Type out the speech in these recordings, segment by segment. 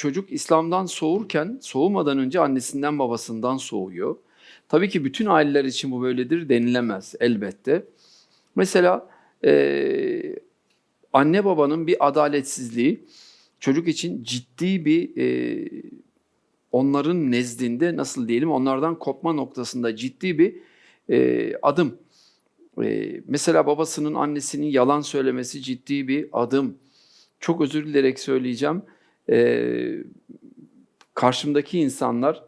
çocuk İslam'dan soğurken soğumadan önce annesinden babasından soğuyor. Tabii ki bütün aileler için bu böyledir denilemez elbette. Mesela e, anne babanın bir adaletsizliği çocuk için ciddi bir e, onların nezdinde nasıl diyelim onlardan kopma noktasında ciddi bir e, adım. E, mesela babasının annesinin yalan söylemesi ciddi bir adım. Çok özür dilerek söyleyeceğim. E, karşımdaki insanlar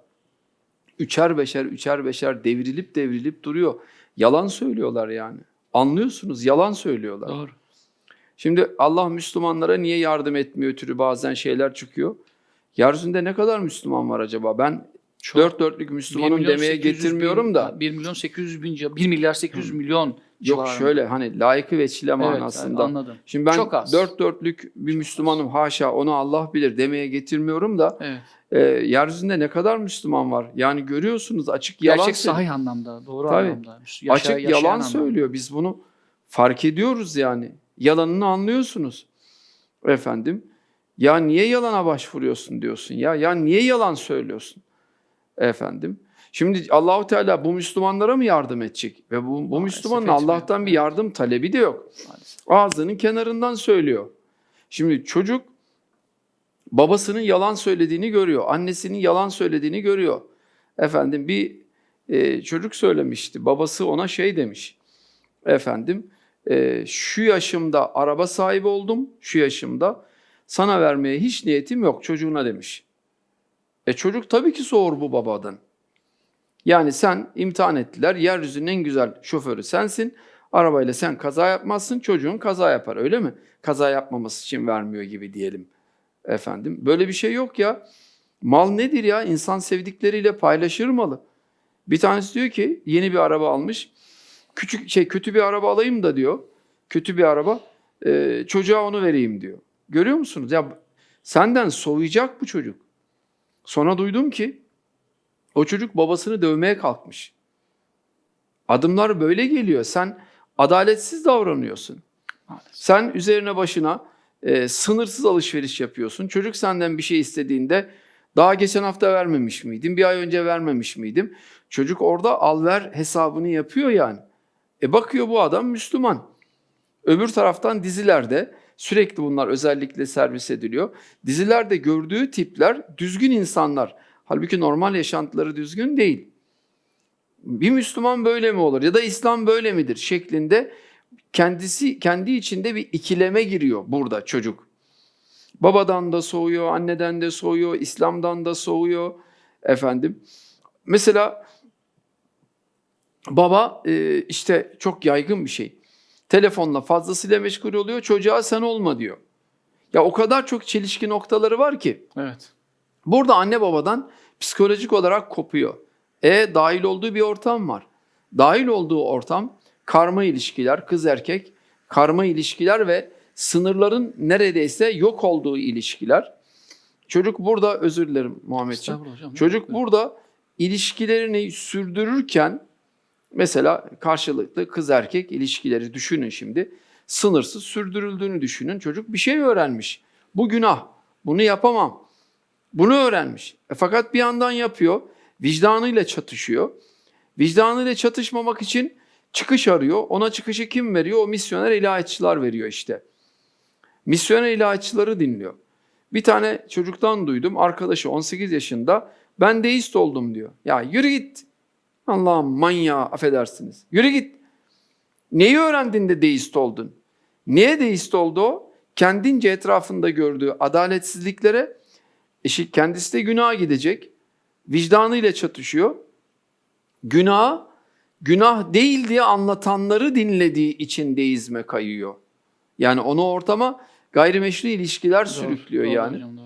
üçer beşer üçer beşer devrilip devrilip duruyor. Yalan söylüyorlar yani. Anlıyorsunuz yalan söylüyorlar. Doğru. Şimdi Allah Müslümanlara niye yardım etmiyor türü bazen şeyler çıkıyor. Yeryüzünde ne kadar Müslüman var acaba? Ben Çok. dört dörtlük milyon demeye 800 getirmiyorum bin- da. 1 milyon 800 bin, civarı- 1 milyar 800 milyon Yok civarında. şöyle hani layıkı ve çile Evet, manasında. anladım. Şimdi ben Çok az. dört dörtlük bir Müslümanım haşa onu Allah bilir demeye getirmiyorum da Evet. e, yeryüzünde ne kadar Müslüman var? Yani görüyorsunuz açık yalan Gerçek sahih anlamda, doğru Tabii. anlamda. Yaşa- Açık yalan anlamda. söylüyor. Biz bunu fark ediyoruz yani. Yalanını anlıyorsunuz. Efendim. Ya niye yalana başvuruyorsun diyorsun ya. Ya niye yalan söylüyorsun? Efendim. Şimdi Allahu Teala bu Müslümanlara mı yardım edecek? Ve bu, bu Müslümanın. Allah'tan bir yardım talebi de yok. Ağzının kenarından söylüyor. Şimdi çocuk babasının yalan söylediğini görüyor. Annesinin yalan söylediğini görüyor. Efendim bir e, çocuk söylemişti. Babası ona şey demiş. Efendim e, şu yaşımda araba sahibi oldum. Şu yaşımda sana vermeye hiç niyetim yok çocuğuna demiş. E çocuk tabii ki soğur bu babadan. Yani sen imtihan ettiler. Yeryüzünün en güzel şoförü sensin. Arabayla sen kaza yapmazsın. Çocuğun kaza yapar öyle mi? Kaza yapmaması için vermiyor gibi diyelim. Efendim böyle bir şey yok ya. Mal nedir ya? İnsan sevdikleriyle paylaşır malı. Bir tanesi diyor ki yeni bir araba almış. Küçük şey kötü bir araba alayım da diyor. Kötü bir araba. e, çocuğa onu vereyim diyor. Görüyor musunuz? Ya senden soğuyacak bu çocuk. Sonra duydum ki o çocuk babasını dövmeye kalkmış. Adımlar böyle geliyor. Sen adaletsiz davranıyorsun. Maalesef. Sen üzerine başına e, sınırsız alışveriş yapıyorsun. Çocuk senden bir şey istediğinde daha geçen hafta vermemiş miydin? Bir ay önce vermemiş miydim? Çocuk orada al ver hesabını yapıyor yani. E bakıyor bu adam Müslüman. Öbür taraftan dizilerde sürekli bunlar özellikle servis ediliyor. Dizilerde gördüğü tipler düzgün insanlar. Halbuki normal yaşantıları düzgün değil. Bir Müslüman böyle mi olur ya da İslam böyle midir şeklinde kendisi kendi içinde bir ikileme giriyor burada çocuk. Babadan da soğuyor, anneden de soğuyor, İslam'dan da soğuyor efendim. Mesela baba e, işte çok yaygın bir şey. Telefonla fazlasıyla meşgul oluyor, çocuğa sen olma diyor. Ya o kadar çok çelişki noktaları var ki. Evet. Burada anne babadan psikolojik olarak kopuyor. E dahil olduğu bir ortam var. Dahil olduğu ortam karma ilişkiler, kız erkek, karma ilişkiler ve sınırların neredeyse yok olduğu ilişkiler. Çocuk burada özür dilerim Muhammedciğim. Çocuk burada ilişkilerini sürdürürken mesela karşılıklı kız erkek ilişkileri düşünün şimdi. Sınırsız sürdürüldüğünü düşünün. Çocuk bir şey öğrenmiş. Bu günah. Bunu yapamam. Bunu öğrenmiş. E fakat bir yandan yapıyor. Vicdanıyla çatışıyor. Vicdanıyla çatışmamak için çıkış arıyor. Ona çıkışı kim veriyor? O misyoner ilahiyatçılar veriyor işte. Misyoner ilahiyatçıları dinliyor. Bir tane çocuktan duydum. Arkadaşı 18 yaşında. Ben deist oldum diyor. Ya yürü git. Allah'ım manyağı affedersiniz. Yürü git. Neyi öğrendin de deist oldun? Niye deist oldu o? Kendince etrafında gördüğü adaletsizliklere eşi kendisi de günaha gidecek. Vicdanıyla çatışıyor. Günah, günah değil diye anlatanları dinlediği için deizme kayıyor. Yani onu ortama gayrimeşru ilişkiler Doğru, sürüklüyor doğru yani. hocam, doğru.